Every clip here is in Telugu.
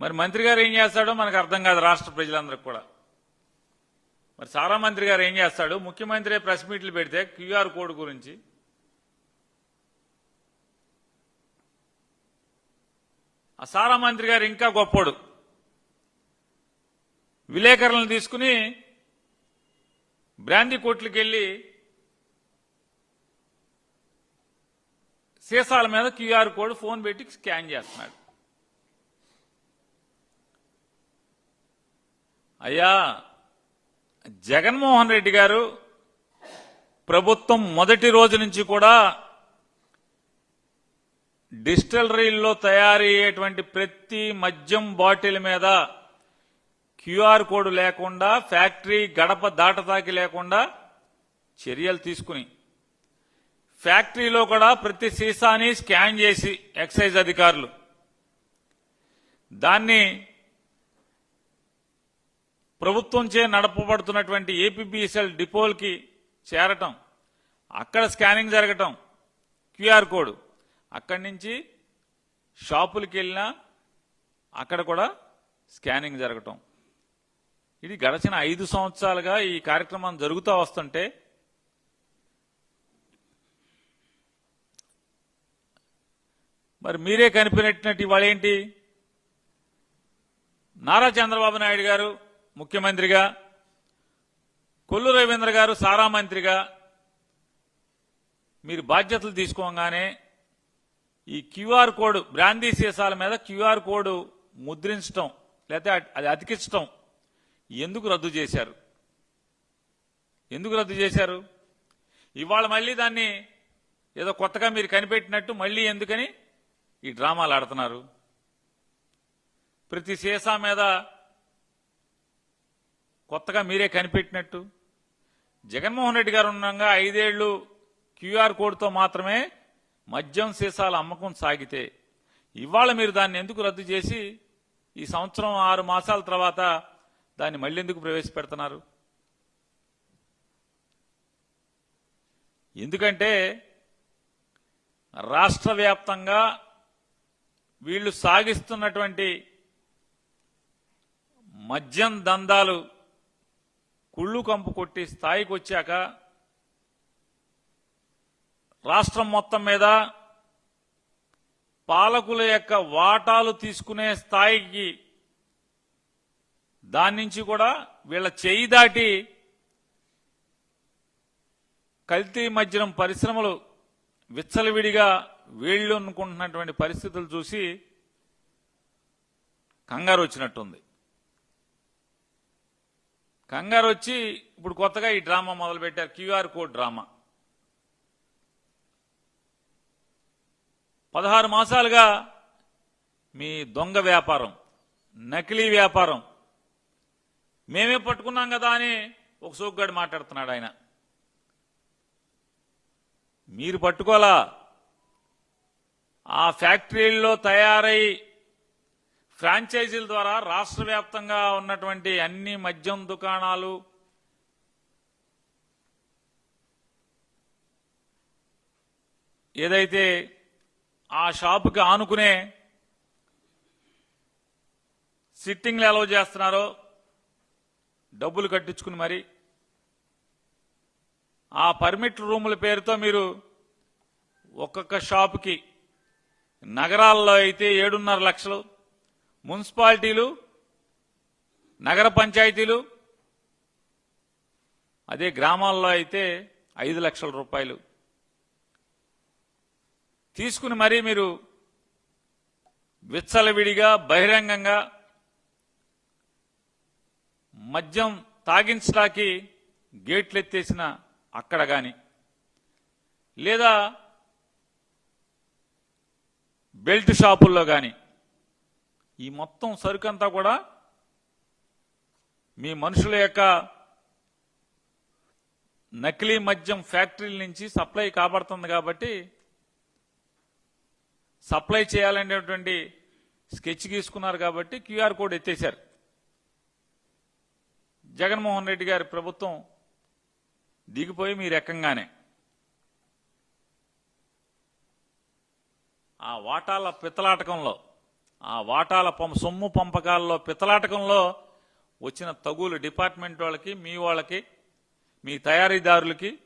మరి మంత్రి గారు ఏం చేస్తాడో మనకు అర్థం కాదు రాష్ట్ర ప్రజలందరికి కూడా. మరి సారా మంత్రి గారు ఏం చేస్తాడు? ముఖ్యమంత్రి ప్రెస్ మీట్లు పెడితే క్యూఆర్ కోడ్ గురించి ఆ సారా మంత్రి గారు ఇంకా గొప్పోడు. విలేకరులను తీసుకుని బ్రాందీ కోట్లకి వెళ్ళి సీసాల మీద క్యూఆర్ కోడ్ ఫోన్ పెట్టి స్కాన్ చేస్తున్నాడు. అయ్యా జగన్మోహన్ రెడ్డి గారు ప్రభుత్వం మొదటి రోజు నుంచి కూడా డిస్టిలరీల్లో తయారయ్యేటువంటి ప్రతి మద్యం బాటిల్ మీద క్యూఆర్ కోడ్ లేకుండా ఫ్యాక్టరీ గడప దాటతాకి లేకుండా చర్యలు తీసుకుని ఫ్యాక్టరీలో కూడా ప్రతి సీసాని స్కాన్ చేసి ఎక్సైజ్ అధికారులు. దాన్ని ప్రభుత్వంచే నడపబడుతున్నటువంటి ఏపీబీఎస్ఎల్ డిపోల్కి చేరటం అక్కడ స్కానింగ్ జరగటం క్యూఆర్ కోడ్. అక్కడి నుంచి షాపులకి వెళ్ళినా అక్కడ కూడా స్కానింగ్ జరగటం. ఇది గడిచిన ఐదు సంవత్సరాలుగా ఈ కార్యక్రమం జరుగుతూ వస్తుంటే మరి మీరే కనిపెట్టినట్టు ఇవాళ ఏంటి? నారా చంద్రబాబు నాయుడు గారు ముఖ్యమంత్రిగా కొల్లు రవీంద్ర గారు సారా మంత్రిగా మీరు బాధ్యతలు తీసుకోగానే ఈ క్యూఆర్ కోడ్ బ్రాందీ సీసాల మీద క్యూఆర్ కోడ్ ముద్రించడం లేకపోతే అది అతికించడం ఎందుకు రద్దు చేశారు? ఎందుకు రద్దు చేశారు? ఇవాళ మళ్ళీ దాన్ని ఏదో కొత్తగా మీరు కనిపెట్టినట్టు మళ్ళీ ఎందుకని ఈ డ్రామాలు ఆడుతున్నారు? ప్రతి సీసా మీద కొత్తగా మీరే కనిపెట్టినట్టు. జగన్మోహన్ రెడ్డి గారు ఉండగా ఐదేళ్ళు క్యూఆర్ కోడ్తో మాత్రమే మద్యం సీసాల అమ్మకం సాగితే ఇవాళ మీరు దాన్ని ఎందుకు రద్దు చేసి ఈ సంవత్సరం ఆరు మాసాల తర్వాత దాన్ని మళ్ళీ ఎందుకు ప్రవేశపెడుతున్నారు? ఎందుకంటే రాష్ట్ర వ్యాప్తంగా వీళ్ళు సాగిస్తున్నటువంటి మద్యం దందాలు కుళ్ళు కంపు కొట్టి స్థాయికి వచ్చాక రాష్ట్రం మొత్తం మీద పాలకుల యొక్క వాటాలు తీసుకునే స్థాయికి దాని నుంచి కూడా వీళ్ళ చేయి దాటి కల్తీ మధ్యనం పరిశ్రమలు విచ్చలవిడిగా వీళ్ళు అనుకుంటున్నటువంటి పరిస్థితులు చూసి కంగారు వచ్చినట్టుంది. కంగారు వచ్చి ఇప్పుడు కొత్తగా ఈ డ్రామా మొదలుపెట్టారు. QR code drama. పదహారు మాసాలుగా మీ దొంగ వ్యాపారం నకిలీ వ్యాపారం. మేమే పట్టుకున్నాం కదా అని ఒక సోగ్గాడు మాట్లాడుతున్నాడు ఆయన. మీరు పట్టుకోలా ఆ ఫ్యాక్టరీల్లో తయారై ఫ్రాంచైజీల ద్వారా రాష్ట్ర వ్యాప్తంగా ఉన్నటువంటి అన్ని మద్యం దుకాణాలు ఏదైతే ఆ షాపుకి ఆనుకునే సిట్టింగ్లు అలౌ చేస్తున్నారో డబ్బులు కట్టించుకుని మరి ఆ పర్మిట్ రూముల పేరుతో మీరు ఒక్కొక్క షాపుకి నగరాల్లో అయితే ఏడున్నర లక్షలు మున్సిపాలిటీలు నగర పంచాయతీలు అదే గ్రామాల్లో అయితే ఐదు లక్షల రూపాయలు. తీసుకుని మరీ మీరు విచ్చలవిడిగా బహిరంగంగా మద్యం తాగించడానికి గేట్లు ఎత్తేసిన అక్కడ గాని. లేదా బెల్ట్ షాపుల్లో కానీ ఈ మొత్తం సరుకంతా కూడా మీ మనుషుల యొక్క నకిలీ మద్యం ఫ్యాక్టరీల నుంచి సప్లై కాబడుతుంది కాబట్టి సప్లై చేయాలనేటువంటి స్కెచ్ గీసుకున్నారు కాబట్టి క్యూఆర్ కోడ్ ఎత్తేశారు. జగన్మోహన్ రెడ్డి గారి ప్రభుత్వం దిగిపోయి మీ రకంగానే. ఆ వాటాల పిత్తలాటకంలో ఆ వాటాల పం సొమ్ము పంపకాల్లో పితలాటకంలో వచ్చిన తగులు డిపార్ట్మెంట్ వాళ్ళకి మీ వాళ్ళకి మీ తయారీదారులకి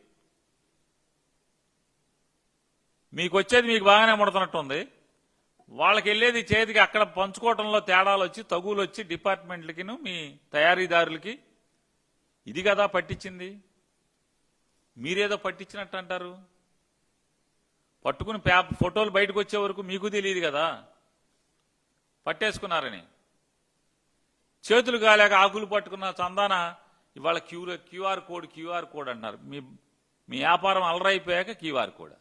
మీకు వచ్చేది మీకు బాగానే ముడుతున్నట్టుంది. వాళ్ళకి వెళ్ళేది చేతికి అక్కడ పంచుకోవడంలో తేడాలు వచ్చి తగులు వచ్చి డిపార్ట్మెంట్లకిను మీ తయారీదారులకి. ఇది కదా పట్టించింది. మీరేదో పట్టించినట్టు అంటారు పట్టుకుని పేప ఫోటోలు బయటకు వచ్చే వరకు మీకు తెలియదు కదా. పట్టేసుకున్నారని. చేతులు కాలేక ఆకులు పట్టుకున్న చందాన ఇవాళ Q QR code QR code అన్నారు మీ మీ వ్యాపారం అలరైపోయాక క్యూఆర్ కోడ్.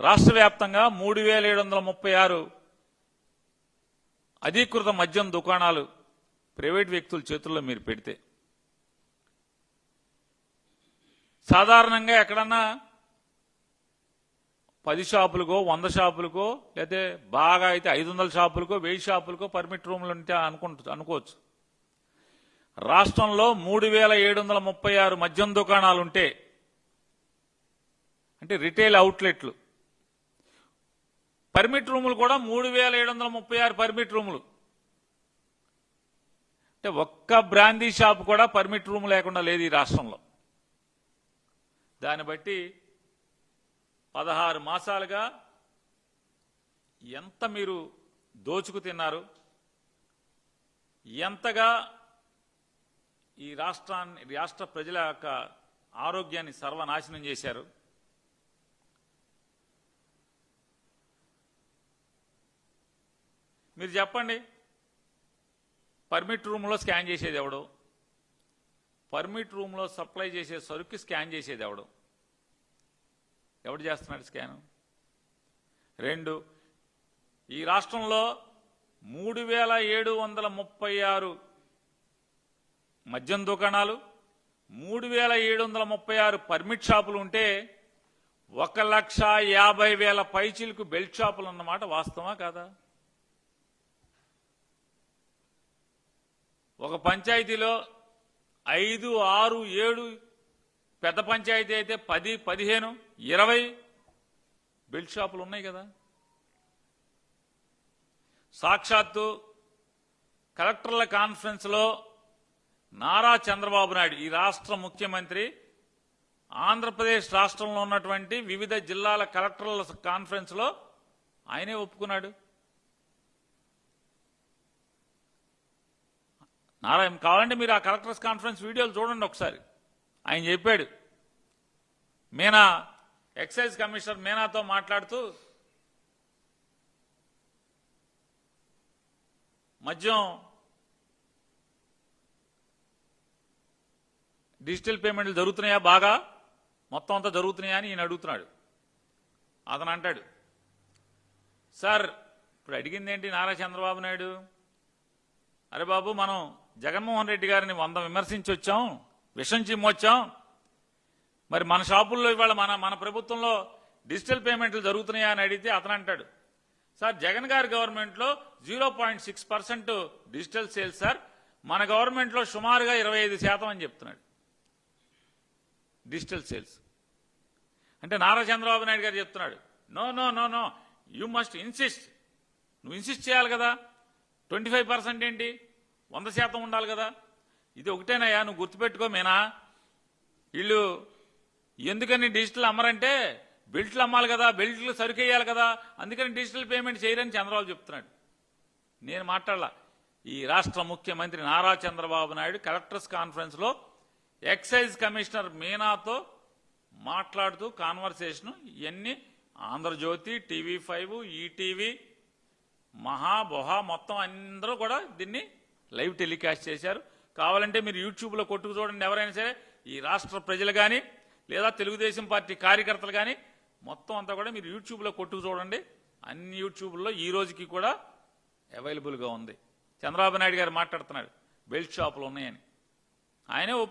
రాష్ట్ర వ్యాప్తంగా మూడు వేల ఏడు వందల ముప్పై ఆరు అధీకృత మద్యం దుకాణాలు ప్రైవేట్ వ్యక్తుల చేతుల్లో మీరు పెడితే. సాధారణంగా ఎక్కడన్నా పది షాపులకో వంద షాపులకో లేకపోతే బాగా అయితే ఐదు వందల షాపులకో వెయ్యి షాపులకో పర్మిట్ రూములు ఉంటే అనుకుంటు అనుకోవచ్చు. రాష్ట్రంలో మూడు వేల ఏడు వందల ముప్పై ఆరు మద్యం దుకాణాలు ఉంటే అంటే రిటైల్ అవుట్లెట్లు. పర్మిట్ రూములు కూడా మూడు వేల ఏడు వందల ముప్పై ఆరు పర్మిట్ రూములు. అంటే ఒక్క బ్రాందీ షాప్ కూడా పర్మిట్ రూమ్ లేకుండా లేదు ఈ రాష్ట్రంలో. దాన్ని బట్టి పదహారు మాసాలుగా ఎంత మీరు దోచుకు తిన్నారు? ఎంతగా ఈ రాష్ట్రాన్ని రాష్ట్ర ప్రజల యొక్క ఆరోగ్యాన్ని సర్వనాశనం చేశారు? మీరు చెప్పండి. పర్మిట్ రూమ్లో స్కాన్ చేసేది ఎవడు? పర్మిట్ రూమ్లో సప్లై చేసే సరుకు స్కాన్ చేసేది ఎవడు? ఎవడు చేస్తున్నాడు స్కాను? రెండు ఈ రాష్ట్రంలో మూడు వేల ఏడు వందల ముప్పై ఆరు మద్యం దుకాణాలు మూడు వేల ఏడు వందల ముప్పై ఆరు పర్మిట్ షాపులు ఉంటే ఒక లక్ష యాభై వేల పైచీలకు బెల్ట్ షాపులు అన్నమాట వాస్తవా కాదా? ఒక పంచాయతీలో ఐదు ఆరు ఏడు పెద్ద పంచాయతీ అయితే పది పదిహేను ఇరవై బెల్ట్ షాపులు ఉన్నాయి కదా. సాక్షాత్తు కలెక్టర్ల కాన్ఫరెన్స్లో నారా చంద్రబాబు నాయుడు ఈ రాష్ట్ర ముఖ్యమంత్రి ఆంధ్రప్రదేశ్ రాష్ట్రంలో ఉన్నటువంటి వివిధ జిల్లాల కలెక్టర్ల కాన్ఫరెన్స్లో ఆయనే ఒప్పుకున్నాడు. నారాయణ కావాలంటే మీరు ఆ కలెక్టర్స్ కాన్ఫరెన్స్ వీడియోలు చూడండి ఒకసారి. ఆయన చెప్పాడు మీనా ఎక్సైజ్ కమిషనర్ మీనాతో మాట్లాడుతూ మద్యం డిజిటల్ పేమెంట్లు జరుగుతున్నాయా బాగా? మొత్తం అంతా జరుగుతున్నాయా అని ఈయన అడుగుతున్నాడు. అతను అంటాడు సార్ ఇప్పుడు అడిగింది ఏంటి నారా చంద్రబాబు నాయుడు? అరే బాబు మనం జగన్మోహన్ రెడ్డి గారిని వంద విమర్శించి వచ్చాం విషం చిమ్మొచ్చాం మరి మన షాపుల్లో ఇవాళ మన మన ప్రభుత్వంలో డిజిటల్ పేమెంట్లు జరుగుతున్నాయా అని అడిగితే అతను అంటాడు. సార్ జగన్ గారి గవర్నమెంట్లో zero point six percent digital sales sir. మన గవర్నమెంట్లో సుమారుగా ఇరవై ఐదు శాతం అని చెప్తున్నాడు. Digital sales. అంటే నారా చంద్రబాబు నాయుడు గారు చెప్తున్నాడు. No no no no. You must insist. నువ్వు ఇన్సిస్ట్ చేయాలి కదా. ట్వంటీ ఫైవ్ పర్సెంట్ ఏంటి? వంద శాతం ఉండాలి కదా. ఇది ఒకటేనయ్యా నువ్వు గుర్తుపెట్టుకోమేనా వీళ్ళు ఎందుకని డిజిటల్ అమ్మరంటే బెల్ట్లు అమ్మాలి కదా బెల్ట్లు సరుకేయాలి కదా అందుకని డిజిటల్ పేమెంట్ చేయరని చంద్రబాబు చెప్తున్నాడు. నేను మాట్లాడాల. ఈ రాష్ట్ర ముఖ్యమంత్రి నారా చంద్రబాబు నాయుడు కలెక్టర్స్ కాన్ఫరెన్స్లో ఎక్సైజ్ కమిషనర్ మీనాతో మాట్లాడుతూ కాన్వర్సేషన్ ఇవన్నీ ఆంధ్రజ్యోతి టీవీ ఫైవ్ ఈటీవీ మహా బొహా మొత్తం అందరూ కూడా దీన్ని లైవ్ టెలికాస్ట్ చేశారు. కావాలంటే మీరు యూట్యూబ్లో కొట్టుకు చూడండి ఎవరైనా సరే. ఈ రాష్ట్ర ప్రజలు కానీ లేదా తెలుగుదేశం పార్టీ కార్యకర్తలు కానీ మొత్తం అంతా కూడా మీరు యూట్యూబ్లో కొట్టుకు చూడండి. అన్ని యూట్యూబ్లో ఈ రోజుకి కూడా అవైలబుల్గా ఉంది. చంద్రబాబు నాయుడు గారు మాట్లాడుతున్నాడు బెల్ట్ షాపులు ఉన్నాయని. ఆయనే ఒప్పుకున్నాడు.